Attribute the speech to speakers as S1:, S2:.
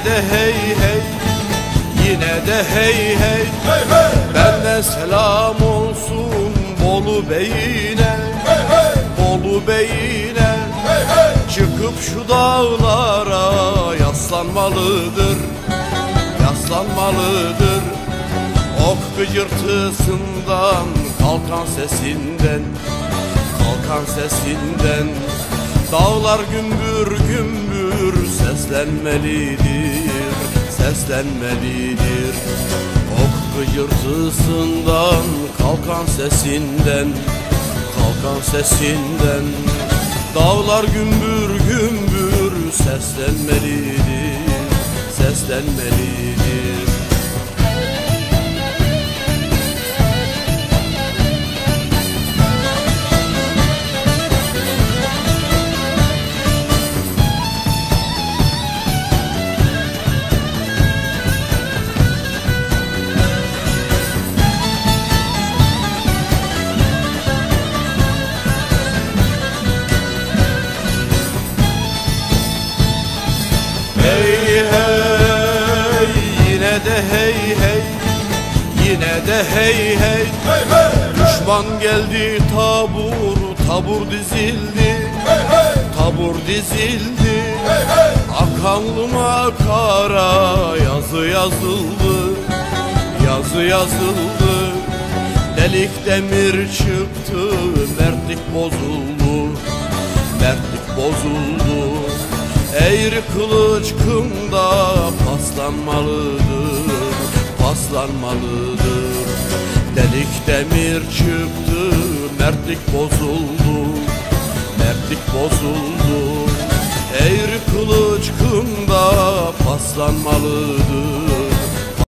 S1: Yine de hey hey Yine de hey hey. Benden selam olsun Bolu Bey'ine. Bolu Bey'ine. Çıkıp şu dağlara yaslanmalıdır Yaslanmalıdır. Ok gıcırtısından Kalkan sesinden Kalkan sesinden. Dağlar gümbür gümbür seslenmelidir Seslenmelidir. Ok gıcırtısından Kalkan sesinden Kalkan sesinden. Dağlar gümbür gümbür seslenmelidir Seslenmelidir Hey hey. Yine de hey hey. Yine de hey hey. Düşman geldi tabur tabur dizildi. Tabur dizildi. Akanlıma kara yazı yazıldı. Yazı yazıldı. Delik demir çıktı Mertlik bozuldu. Mertlik bozuldu Eğri kılıç kımda paslanmalıdır Paslanmalıdır. Delik demir çıktı Mertlik bozuldu Mertlik bozuldu. Eğri kılıç kımda paslanmalıdır